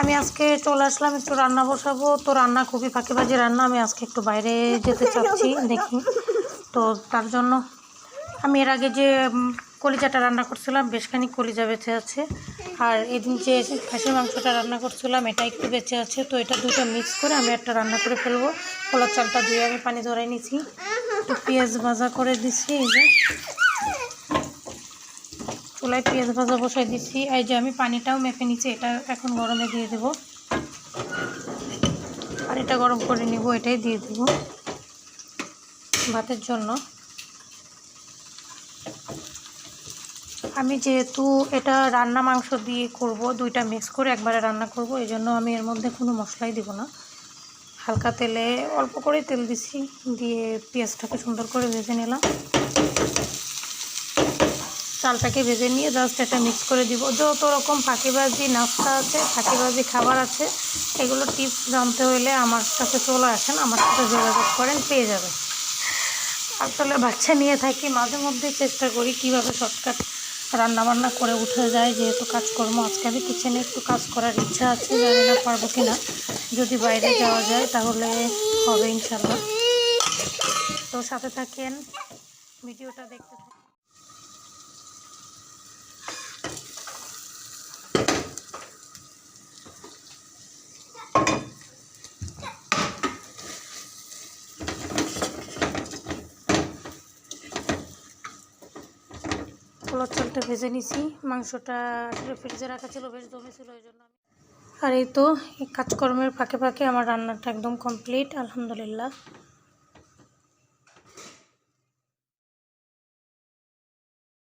আমি আজকে চলে আসলাম, একটু রান্না বসাবো। তো রান্না খুবই ফাঁকিবাজি রান্না, আমি আজকে একটু বাইরে যেতে চাচ্ছি, দেখি। তো তার জন্য আমি এর আগে যে কলিজাটা রান্না করছিলাম, বেশ খানিক কলিজা বেঁচে আছে। আর এদিন যে খাসির মাংসটা রান্না করছিলাম, এটা একটু বেঁচে আছে। তো এটা দুটো মিক্স করে আমি একটা রান্না করে ফেলব। কলার চালটা ধুয়ে আমি পানি ধরাই নিছি। পেঁয়াজ ভাজা করে দিছি, এই যে। চুলায় পেঁয়াজ ভাজা বসাই দিচ্ছি। এই যে আমি পানিটাও মেপে নিচ্ছি, এটা এখন গরমে দিয়ে দেব। পানিটা গরম করে নিব, এটাই দিয়ে দেব ভাতের জন্য। আমি যেহেতু এটা রান্না মাংস দিয়ে করব, দুইটা মিক্স করে একবারে রান্না করব, এই জন্য আমি এর মধ্যে কোনো মশলাই দিব না। হালকা তেলে অল্প করে তেল দিছি দিয়ে পেঁয়াজটাকে সুন্দর করে ভেজে নিলাম। চালটাকে ভেজে নিয়ে জাস্ট এটা মিক্স করে দিব। যত রকম ফাঁকিবাজি নাস্তা আছে ফাঁকিবাজি খাবার আছে, এগুলো টিপস জানতে হলে আমার কাছে চলে আসেন, আমার সাথে যোগাযোগ করেন, পেয়ে যাবেন। আসলে বাচ্চা নিয়ে থাকি, মাঝে মধ্যে চেষ্টা করি কীভাবে শর্টকাট রান্না বান্না করে উঠে যায়, যেহেতু কাজকর্ম, আজকে আমি কিচেনে একটু কাজ করার ইচ্ছা আছে, জানি না পারব কি না যদি বাইরে যাওয়া যায়, তাহলে হবে ইনশাল্লাহ তো সাথে থাকেন, ভিডিওটা দেখতে থাকেন। পোলার চালটা ভেজে নিছি। মাংসটা ফ্রিজে রাখা ছিল, বেশ দমে ছিল ওই জন্য আর এই তো কাজকর্মের ফাঁকে ফাঁকে আমার রান্নাটা একদম কমপ্লিট আলহামদুলিল্লাহ।